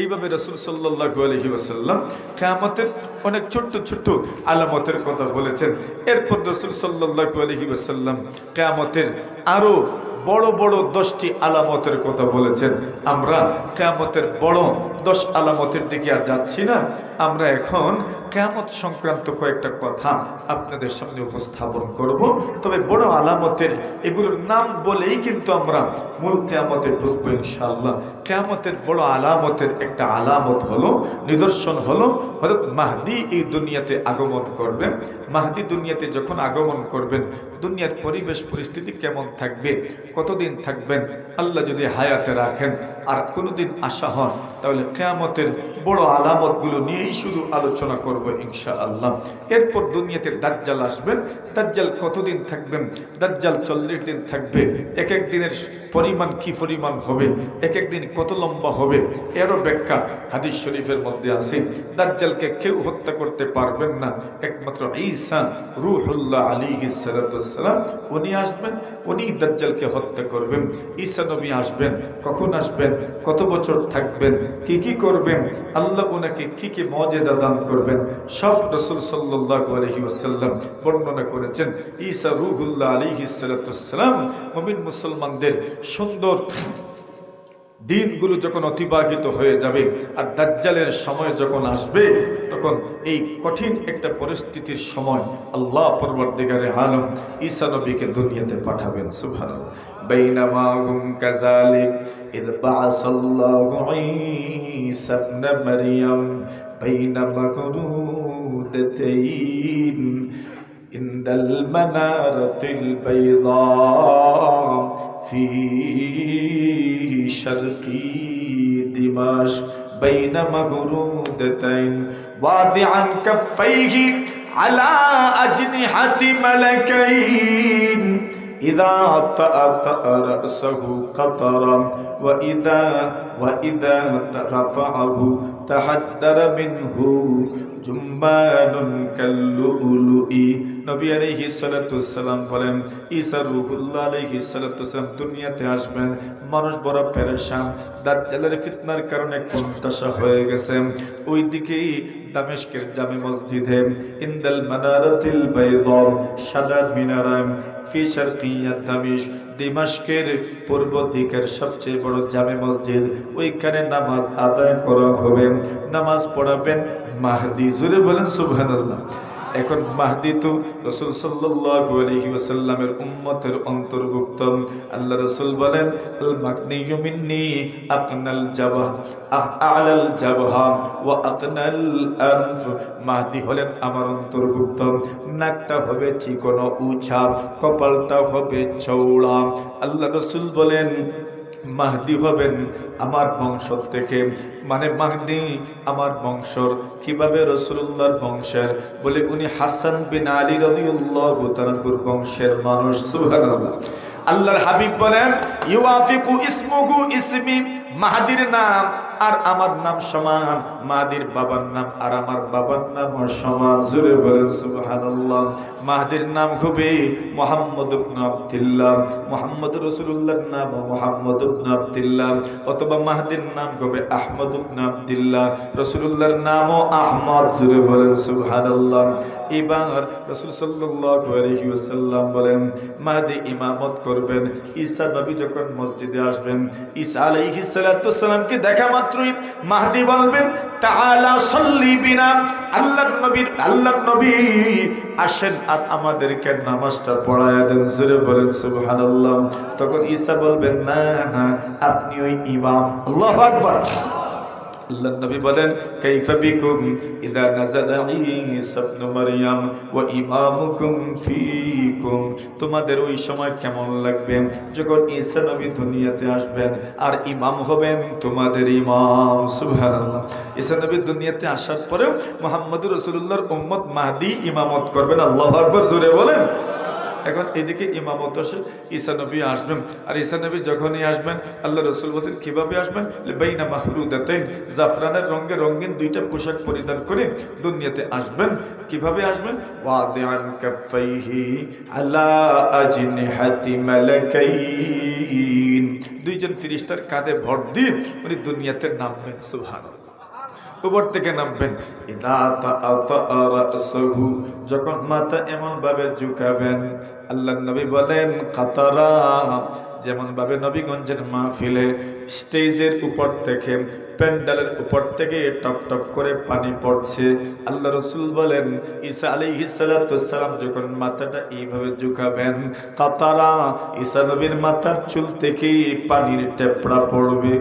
এইভাবে রসুল সাল্লাহু আলহি আসাল্লাম কেয়ামতের অনেক ছোট্ট ছোট্ট আলামতের কথা বলেছেন। এরপর রসুল সাল্লাহু আলহি আসাল্লাম কেয়ামতের আরও বড় বড় দশটি আলামতের কথা বলেছেন। আমরা কেয়ামতের বড় দশ আলামতের দিকে আর যাচ্ছি না। আমরা এখন কেয়ামত সংক্রান্ত কয়েকটা কথা আপনাদের সামনে উপস্থাপন করব। তবে বড় আলামতের এগুলোর নাম বলেই কিন্তু আমরা মূল কেয়ামতে ঢুকবো ইনশাল্লাহ কেয়ামতের বড় আলামতের একটা আলামত হলো, নিদর্শন হলো হয়তো মাহদি এই দুনিয়াতে আগমন করবেন। মাহদি দুনিয়াতে যখন আগমন করবেন দুনিয়ার পরিবেশ, পরিস্থিতি কেমন থাকবে, কতদিন থাকবেন, আল্লাহ যদি হায়াতে রাখেন আর কোনোদিন আশা হন, তাহলে কেয়ামতের বড় আলামতগুলো নিয়েই শুধু আলোচনা করব ইনশা আল্লাহ এরপর দুনিয়াতে দাজ্জাল আসবেন দাজ্জাল কতদিন থাকবেন? দাজ্জাল চল্লিশ দিন থাকবে। এক এক দিনের পরিমাণ কি পরিমাণ হবে? এক এক দিন কত লম্বা হবে? এরও ব্যাখ্যা হাদিস শরীফের মধ্যে আছে। দাজ্জালকে কেউ হত্যা করতে পারবেন না। একমাত্র ঈসা রুহুল্লাহ আলী সালাম উনি আসবেন, উনি দাজ্জালকে হত্যা করবেন। ঈসা নবী আসবেন, কখন আসবেন, কত বছর থাকবেন, কি কি করবেন, আল্লাহ ওনাকে কি কি মজেজা দান করবেন, সব রসুল সাল্লাহ আলহি আসাল্লাম বর্ণনা করেছেন। ঈসা রুহুল্লাহ আলী সালাম মমিন মুসলমানদের সুন্দর দিনগুলো যখন অতিবাহিত হয়ে যাবে আর দাজ্জালের সময় যখন আসবে তখন এই কঠিন একটা পরিস্থিতির সময় আল্লাহ পরবর্তীকারে আলম ঈসা নবীকে দুনিয়াতে পাঠাবেন সুভান بينما هم كذلك إذ بعث الله عيسى ابن مريم بين مقرودتين عند المنارة البيضاء في شرق دمشق بين مغرودتين واضعا كفيه على أجنحة ملكين إذا طأطأ رأسه قطرا وإذا وإذا رفعه تحدر منه جمان كاللؤلؤ নবী আলাইহি সালাম বলেন ঈসা রুহুল্লাহ আলাইহি সালাম দুনিয়াতে আসবেন মানুষ বড় পেরেশান দাজ্জালের ফিতনার কারণে কোনতাশা হয়ে গেছে ওইদিকেই দামেশকের জামে মসজিদে, ইন্দাল মানারাতিল বাইদা, সাদা মিনারাম ফি শারকিয়াত দামিশ, দিমাশকের পূর্ব দিকের সবচেয়ে বড় জামে মসজিদ, ওইখানে নামাজ আদায় করা হবে। নামাজ পড়াবেন মাহদি। জুড়ে বলেন সুবহানাল্লাহ। এখন মাহদি তো রসুল সাল্লাল্লাহু আলাইহি ওয়াসাল্লামের উম্মতের অন্তর্ভুক্ত। আল্লাহ রসুল বলেন, আল মাকনিয়ু মিন্নি আকনাল জাবাহ আলাল জাবহা, ওয়া আকনাল আনফ। মাহদি হলেন আমার অন্তর্ভুক্ত। নাকটা হবে চিকন উঁচা, কপালটা হবে চৌড়া আল্লাহ রসুল বলেন মাহদি হবেন আমার বংশ থেকে। মানে মাহদি আমার বংশর। কীভাবে রসুল্লাহর বংশের? বলে উনি হাসান বিন আলী রবিউল্লাহ বংশের মানুষ আল্লাহর হাবিব বলেন, ইউআফিকু ইসমুগু ইসমি। মাহাদির নাম আর আমার নাম সমান। মাহাদির বাবার নাম আর আমার বাবার নাম সমান। জুড়ে বলেন, সুবহানাল্লাহ। মাহাদির নাম খুবই মোহাম্মদ আব্দুল্লাহ। মোহাম্মদ রাসূলুল্লাহর নাম মোহাম্মদ আব্দুল্লাহ। অথবা মাহাদির নাম হবে আহমদ ইবনে আব্দুল্লাহ। রাসূলুল্লাহর নামও আহমদ। জুড়ে বলেন, সুবহানাল্লাহ। এবার রাসূল ওয়াসাল্লাম বলেন, মাহাদি ইমামত করবেন। ঈসা নবী যখন মসজিদে আসবেন, ঈসা আলাইহিস দেখা মাত্রই মাহদি বলবেন তালা সল্লি বিনা আল্লাহ নবীর আল্লাহ নবী আসেন আর আমাদেরকে নামাজটা পড়ায় দেন। জোরে বলেন সুবহান তখন ঈসা বলবেন, না হ্যাঁ আপনি ওই ইমাম। আল্লাহ আকবার। আল্লাহ নবী বলেন ইদা ঈসা মারইয়াম ওয়া ইমামুকুম ফীকুম। তোমাদের ওই সময় কেমন লাগবে? যখন ঈসা নবী দুনিয়াতে আসবেন আর ইমাম হবেন তোমাদের ইমাম, সুবহানাল্লাহ। ঈসা নবী দুনিয়াতে আসার পরে মুহাম্মদুর রাসূলুল্লাহর উম্মত মাহদি ইমামত করবেন, আল্লাহু আকবার জোরে বলেন। এখন এদিকে ইমামত আসে ঈসা নবী আসবেন। আর ঈসা নবী যখনই আসবেন, আল্লাহ রসুল বলতেন কীভাবে আসবেন? বাইনা মাহরুদাতেন, জাফরানের রঙে রঙিন দুইটা পোশাক পরিধান করে দুনিয়াতে আসবেন। কীভাবে আসবেন? ওয়াদিআন কাফাইহি আলা আজনিহাতি মালাকাইন। দুইজন ফিরিস্তার কাঁধে ভর দিয়ে উনি দুনিয়াতে নামবেন, সুবহানাল্লাহ। উপর থেকে নামবেন। যখন মাথা এমন ভাবে ঝুঁকাবেন আল্লাহ নবী বলেন, কাতারা। যেমন ভাবে নবীগঞ্জের মাহফিলে স্টেজের উপর থেকে, প্যান্ডেলের উপর থেকে টপ টপ করে পানি পড়ছে। আল্লাহ রসুল বলেন, ঈসা আলী সালাম যখন মাথাটা এইভাবে ঝুঁকাবেন, কাতারা, ঈসা নবীর মাথার চুল থেকে পানির টেপড়া পড়বে।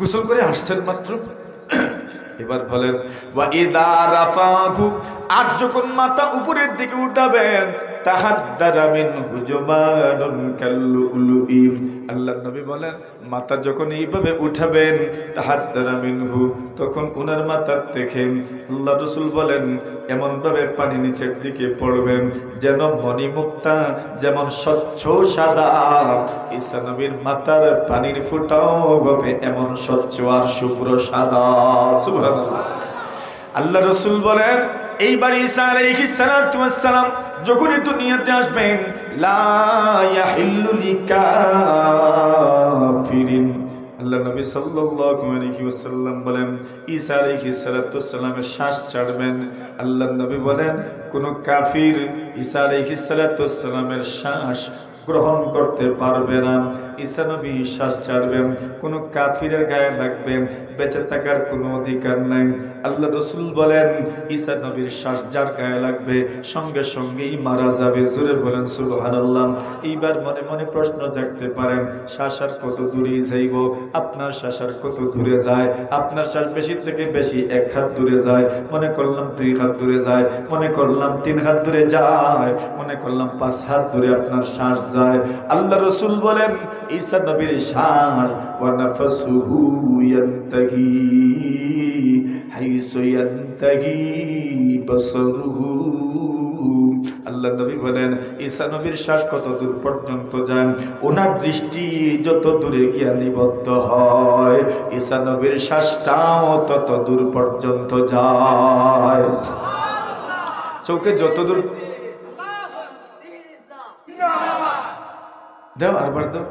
গোসল করে আসছেন মাত্র। এবার বলেন আর যখন মাথা উপরের দিকে উঠাবেন তাহাদ্দারা মিন আল্লাহ নবী বলেন মাথা যখন এইভাবে উঠাবেন, তাহাদ্দারা মিনহু, তখন উনার মাথার থেকে আল্লাহ রসুল বলেন, এমনভাবে পানি নিচের দিকে পড়বেন, যেন মণিমুক্তা, যেমন স্বচ্ছ সাদা। ঈসা নবীর মাথার পানির ফুটাও হবে এমন স্বচ্ছ আর শুভ্র সাদা। সুবহানাল্লাহ। আল্লাহ রসুল বলেন, এইবার ঈসা আলাইহিস সালাম যখনই দুনিয়াতে আসবেন আল্লাহ নবী ওয়াসাল্লাম বলেন, ঈসা আলাইহিস সালাতু ওয়াস সালামের শ্বাস ছাড়বেন। আল্লাহ নবী বলেন, কোন কাফির ঈসা আলাইহিস সালাতামের শ্বাস গ্রহণ করতে পারবে না। ইসানবী শ্বাস ছাড়বেন, কোনো কাফিরের গায়ে লাগবেন বেঁচে থাকার কোনো অধিকার নাই। আল্লাহ রসুল বলেন ইসানবীর শ্বাস যার গায়ে লাগবে, সঙ্গে সঙ্গেই মারা যাবে। জোরে বলেন সুলহান আল্লাহ এইবার মনে মনে প্রশ্ন জাগতে পারেন শ্বাস আর কত দূরে যাইব? আপনার শ্বাস আর কত দূরে যায়? আপনার শ্বাস বেশি থেকে বেশি এক হাত দূরে যায়? মনে করলাম দুই হাত দূরে যায়, মনে করলাম তিন হাত দূরে যায়, মনে করলাম পাঁচ হাত দূরে আপনার শ্বাস যায়। আল্লাহ রসুল বলেন, ঈসা নবীর আল্লাহ নবী বলেন, ঈসা নবীর শ্বাস কত দূর পর্যন্ত যায়? ওনার দৃষ্টি যত দূরে গিয়া নিবদ্ধ হয়, ঈসা নবীর শ্বাসটাও তত দূর পর্যন্ত যায়। চোখে যত দূর দাও আরবার দাও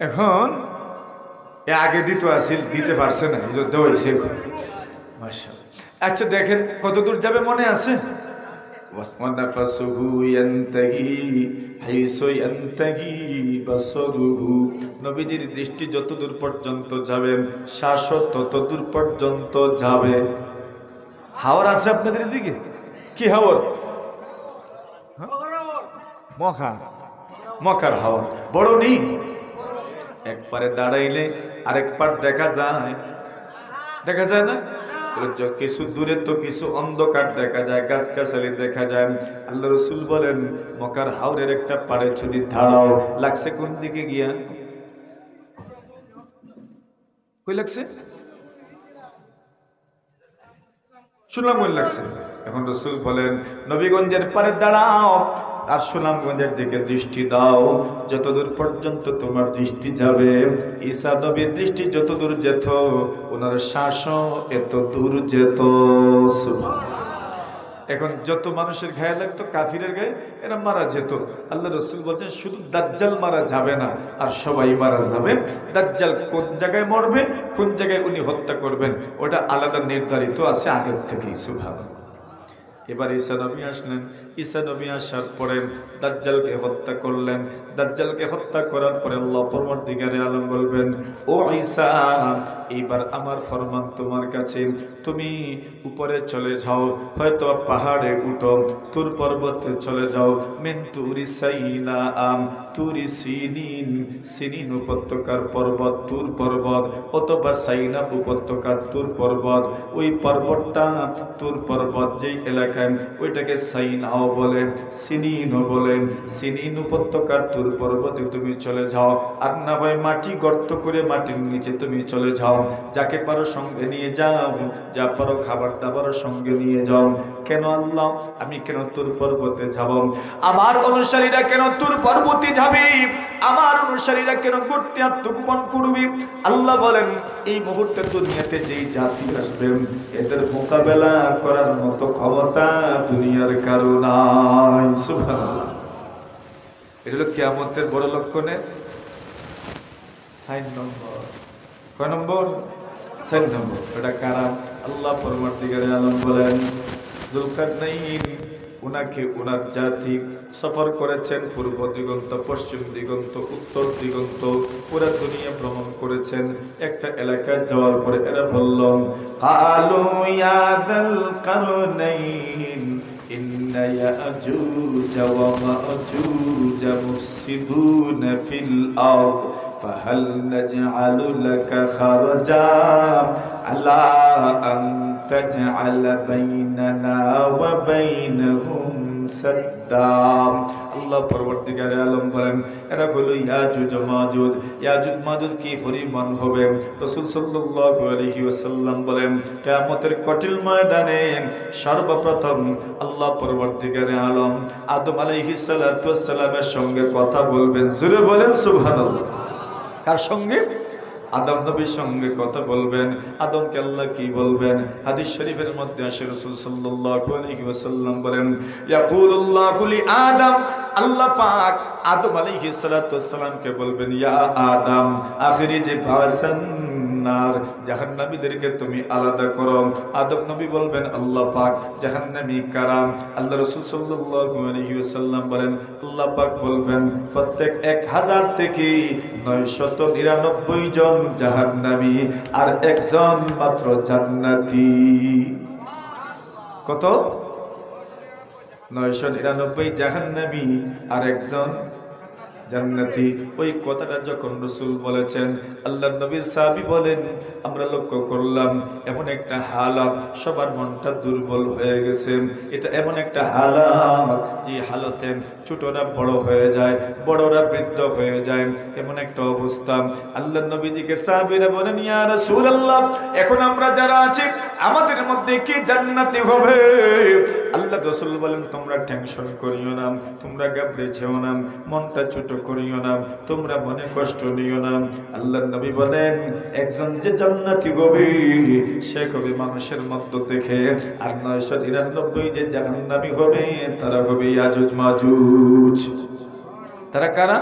এখন এ আগে দিত আসিল, দিতে পারছে না যুদ্ধ হয়েছে আচ্ছা দেখেন কত দূর যাবে মনে আছে? ونفسه ينتهي حيث ينتهي بصره নবীজির দৃষ্টি যত দূর পর্যন্ত যাবেন শ্বাসও তত দূর পর্যন্ত যাবে হাওয়ার আছে আপনাদের দিকে কি হাওয়ার মখা মখার হাওয়া বড় নেই একবারে দাঁড়াইলে আরেক পার দেখা যায় দেখা যায় না বলে, কিছু দূরে তো কিছু অন্ধকার দেখা যায় গাছ গাছালি দেখা যায়। আল্লাহ রসুল বলেন, মকার হাওরের একটা পাড়ে যদি দাঁড়াও, লাগছে কোন দিকে গিয়া? কই লাগছে? শুনলাম লাগছে। এখন রসুল বলেন, নবীগঞ্জের পারে দাঁড়াও আর সুনামগঞ্জের দিকে দৃষ্টি দাও। যতদূর পর্যন্ত তোমার দৃষ্টি যাবে, ঈসা নবীর দৃষ্টি যত দূর যেত, ওনার শ্বাসও এত দূর যেত। এখন যত মানুষের গায়ে লাগতো, কাফিরের গায়ে এরা মারা যেত। আল্লাহ রসুল বলছেন, শুধু দাজ্জাল মারা যাবে না, আর সবাই মারা যাবে। দাজ্জাল কোন জায়গায় মরবে, কোন জায়গায় উনি হত্যা করবেন, ওটা আলাদা নির্ধারিত আছে আগের থেকেই সুভাব এবার ঈসা নবী আসলেন। ঈসা নবী আসার পরে দাজ্জালকে হত্যা করলেন। দাজ্জালকে হত্যা করার পরে আল্লাহ পরবর্তীকারে আলম বলবেন, ও ঈসা, এইবার আমার ফরমান তোমার কাছে। তুমি উপরে চলে যাও, হয়তো পাহাড়ে উঠো। তুর পর্বতে চলে যাও। মেন তুরি সাইনা আম, তুরি সিনিন সিনিন উপত্যকার পর্বত, তুর পর্বত। অথবা সাইনা উপত্যকার তুর পর্বত। ওই পর্বতটা তুর পর্বত, যেই এলাকা দেখায় ওইটাকে সাইনাও বলেন, সিনিনও বলেন, সিনিন উপত্যকার তুর পর্বতে তুমি চলে যাও। আর না হয় মাটি গর্ত করে মাটির নিচে তুমি চলে যাও। যাকে পারো সঙ্গে নিয়ে যাও, যা পারো খাবার দাবার সঙ্গে নিয়ে যাও। কেন আল্লাহ? আমি কেন তুর পর্বতে যাব? আমার অনুসারীরা কেন তুর পর্বতে যাবে? আমার অনুসারীরা কেন করতে আত্মগোপন করবি? আল্লাহ বলেন, এই মুহূর্তে দুনিয়াতে যেই জাতি আসবে, এদের মোকাবেলা করার মতো ক্ষমতা দুনিয়ার কারও নাই এটা হলো কেয়ামতের বড় লক্ষণে সাইন নম্বর। কয় নম্বর? সাইন নম্বর। এটা কারা? আল্লাহ পরবর্তীকারে আলম বলেন, জুলকারনাইন উনাকে উনার জাতি সফর করেছেন পূর্ব দিগন্ত পশ্চিম দিগন্ত উত্তর দিগন্ত পুরো দুনিয়া ভ্রমণ করেছেন একটা এলাকায় যাওয়ার পরে এরা বলল কালু ইয়াদাল কারনাইন إن يأجوج ومأجوج مفسدون في الأرض فهل نجعل لك خرجا على أن تجعل بيننا وبينهم سدا আল্লাহ পরবর্তীকারে আলম বলেন এরা হলো ইয়াজুজ মাজুজ ইয়াজুজ মাজুজ কি পরিমাণ হবে রাসূল সাল্লাল্লাহু আলাইহি ওয়াসাল্লাম বলেন কিয়ামতের কঠিন ময়দানে সর্বপ্রথম আল্লাহ পরবর্তীকারে আলম আদম আলাইহিস সালাতু ওয়াসসালামের সঙ্গে কথা বলবেন জোরে বলেন সুবহানাল্লাহ কার সঙ্গে আদম নবীর সঙ্গে কথা বলবেন, আদমকে আল্লাহ কি বলবেন? হাদিস শরীফের মধ্যে আসে রাসূল ওয়াসাল্লাম বলেন আদম। আল্লাহ পাক আদম সালাতু ওয়াসসালামকে বলবেন, ইয়া আদম আখরিজ বাসান্নার জাহান্নামীদেরকে তুমি আলাদা করো। আদম নবী বলবেন, আল্লাহ পাক জাহান্নামী কারাম। আল্লাহ রাসূল ওয়াসাল্লাম বলেন, আল্লাহ পাক বলবেন, প্রত্যেক এক হাজার থেকে নয়শত নিরানব্বই জন জাহান্নামী আর একজন মাত্র জান্নাতি। কত? নয়শো নিরানব্বই জাহান্নামি আর একজন জান্নাতি। ওই কথাটা যখন রসুল বলেছেন, আল্লাহ নবীর সাহাবি বলেন, আমরা লক্ষ্য করলাম, এমন একটা হালাত, সবার মনটা দুর্বল হয়ে গেছে। এটা এমন একটা হালাত যে হালতে ছোটরা বড় হয়ে যায়, বড়রা বৃদ্ধ হয়ে যায়, এমন একটা অবস্থা। আল্লাহ নবীজিকে সাহাবিরা বলেন, ইয়া রাসূলুল্লাহ, এখন আমরা যারা আছি, আমাদের মধ্যে কি জান্নাতি হবে? আল্লাহ রসুল বলেন, তোমরা টেনশন করিও না, তোমরা গাবড়ে যেও না, মনটা ছোট করিও না, তোমরা মনে কষ্ট নিও না। আল্লাহ নবী বলেন, একজন যে জান্নাতি কবি সে কবি মানুষের মধ্য দেখে আর নয়শো নিরানব্বই যে জাহান্নামী হবে, তারা হবে আজুজ মাজুজ। তারা কারা?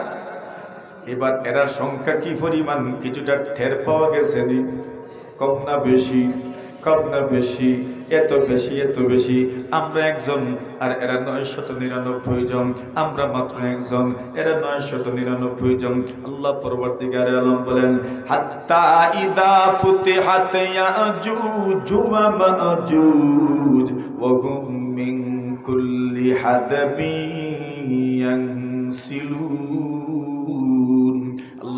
এবার এরা সংখ্যা কি পরিমাণ? কিছুটা ঠের পাওয়া গেছে কম না বেশি? কম বেশি, এত বেশি এত বেশি। আমরা একজন, আর এরা নয় শত নিরানব্বই জন। আমরা মাত্র একজন, এরা নয় শত নিরানব্বই জন। আল্লাহ পরবর্তীকার আলম বলেন, হাত্তা ইদা ফুতে হাতে কুল্লি ইয়ানসিলুন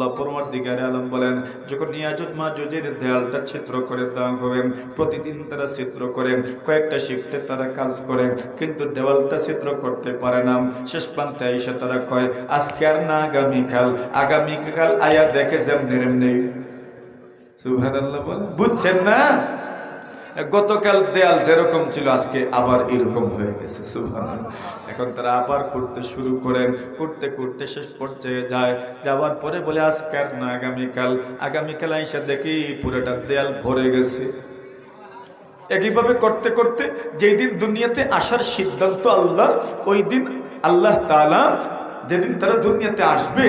আল্লাহ পরমার্দিগারে আলম বলেন, যখন ইয়াজুদ মাজুজের দেয়ালটা ছিদ্র করে দেওয়া হবে, প্রতিদিন তারা ছিদ্র করে, কয়েকটা শিফটে তারা কাজ করে, কিন্তু দেওয়ালটা ছিদ্র করতে পারে না। শেষ প্রান্তে এসে তারা কয়, আজকে আর না আগামীকাল আগামীকাল আয়া দেখে যেমনি এমনি সুবহানাল্লাহ বলেন, বুঝছেন না? গতকাল দেয়াল যেরকম ছিল, আজকে আবার এরকম হয়ে গেছে, সুবহানাল্লাহ। এখন তারা আবার করতে শুরু করেন, করতে করতে শেষ পর্যায়ে যায়। যাওয়ার পরে বলে আজকে আর না, আগামীকাল। আগামীকাল আইসা দেখি পুরোটা দেয়াল ভরে গেছে। একইভাবে করতে করতে যেই দিন দুনিয়াতে আসার সিদ্ধান্ত আল্লাহ ওই দিন আল্লাহ তাআলা যেদিন তারা দুনিয়াতে আসবে,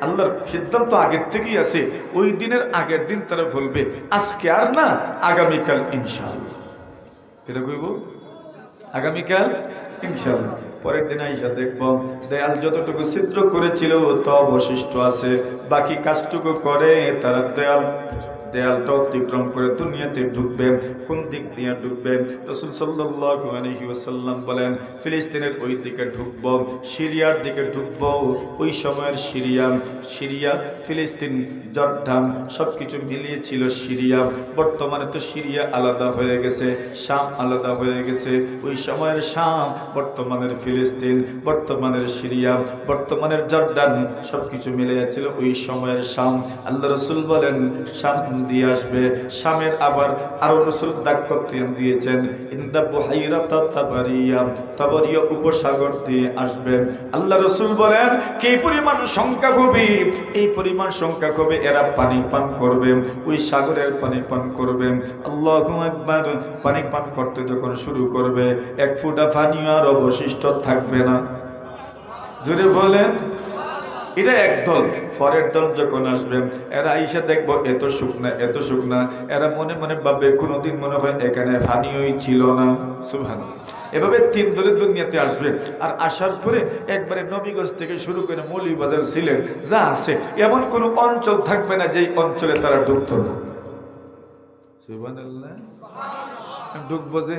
আল্লাহর সিদ্ধান্ত আগের থেকেই আছে, ওই দিনের আগের দিন তারা বলবে, আজকে আর না, আগামীকাল ইনশাআল্লাহ। এটা কইব? আগামীকাল ইনশাআল্লাহ। পরের দিন আইসা দেখব, দেয়াল যতটুকু ছিদ্র করেছিল, তো অবশিষ্ট আছে। বাকি কাজটুকু করে তারা দেয়াল। দেয়ালটা অতিক্রম করে দুনিয়াতে ঢুকবে কোন দিক দিয়ে ঢুকবে রসুল ওয়াসাল্লাম বলেন, ফিলিস্তিনের ওই দিকে ঢুকব, সিরিয়ার দিকে ঢুকব, ওই সময়ের সিরিয়া সিরিয়া, ফিলিস্তিন, জর্ডান সব কিছু মিলিয়ে ছিল সিরিয়া। বর্তমানে তো সিরিয়া আলাদা হয়ে গেছে, শাম আলাদা হয়ে গেছে। ওই সময়ের শাম, বর্তমানের ফিলিস্তিন, বর্তমানের সিরিয়া, বর্তমানের জর্ডান সব কিছু মিলে যাচ্ছিল ওই সময়ের শাম। আল্লাহ রসুল বলেন, শাম দিয়ে আসবে। শামের আবার আরও রসুল দাক্ষত্রিয়ান দিয়েছেন উপসাগর দিয়ে আসবে। আল্লাহ রসুল বলেন, কি পরিমাণ সংখ্যা কবি এই পরিমাণ সংখ্যা কবি এরা পানি পান করবে, ওই সাগরের পানি পান করবে। আল্লাহ একবার পানি পান করতে যখন শুরু করবে, এক ফুটা পানি আর অবশিষ্ট থাকবে না। জুড়ে বলেন এটা এক দল। পরের দল যখন আসবে, এরা আইসা দেখব এত শুকনা এত শুকনা। এরা মনে মনে ভাববে, কোনোদিন মনে হয় এখানে ফানিওই ছিল না। সুভান এভাবে তিন দলের দুনিয়াতে আসবে। আর আসার পরে একবারে নবীগঞ্জ থেকে শুরু করে মৌলিবাজার ছিলেন যা আছে, এমন কোনো অঞ্চল থাকবে না যেই অঞ্চলে তারা ঢুকতো না। সুবহানাল্লাহ। ঢুকবো যে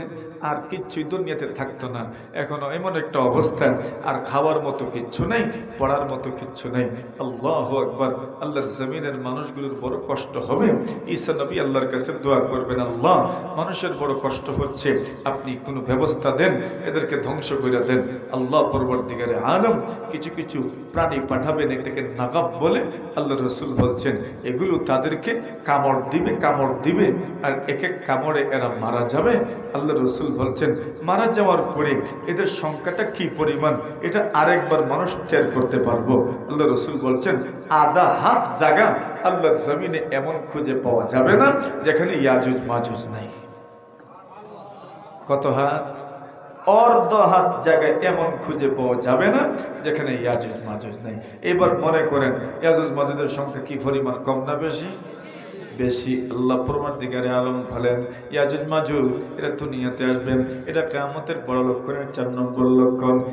আর কিচ্ছুই দুনিয়াতে থাকতো না। এখনও এমন একটা অবস্থা, আর খাওয়ার মতো কিচ্ছু নেই, পড়ার মতো কিচ্ছু নেই। আল্লাহ আকবার, আল্লাহর জমিনের মানুষগুলোর বড় কষ্ট হবে। ঈসা নবী আল্লাহর কাছে দোয়া করবেন, আল্লাহ, মানুষের বড় কষ্ট হচ্ছে, আপনি কোনো ব্যবস্থা দেন, এদেরকে ধ্বংস করে দেন। আল্লাহ পরবর্তীকারে আলম, কিছু কিছু প্রাণী পাঠাবেন, এটাকে নাগাব বলে আল্লাহ রসুল বলছেন, এগুলো তাদেরকে কামড় দিবে কামড় দিবে, আর এক এক কামড়ে এরা মারা যাবে। আল্লাহ রসুল বলছেন, মারা যাওয়ার পরে এদের সংখ্যাটা কি পরিমাণ? এটা আরেকবার মানুষ টের করতে পারব। আল্লাহ রসুল বলছেন, আধা হাত জায়গা আল্লাহর জমিনে এমন খুঁজে পাওয়া যাবে না, যেখানে ইয়াজুজ মাজুজ নাই। কত হাত? অর্ধ হাত জায়গায় এমন খুঁজে পাওয়া যাবে না, যেখানে ইয়াজুজ মাজুজ নাই। এবার মনে করেন, ইয়াজুজ মাজুদের সংখ্যা কি পরিমাণ? কম না বেশি? বেশি আল্লাহ পরমার দিগারে আলম ফেলেন ইয়াজুজ মাজুজ এটা দুনিয়াতে আসবেন। এটা কেমতের বড় লক্ষণের চার নম্বর লক্ষণ।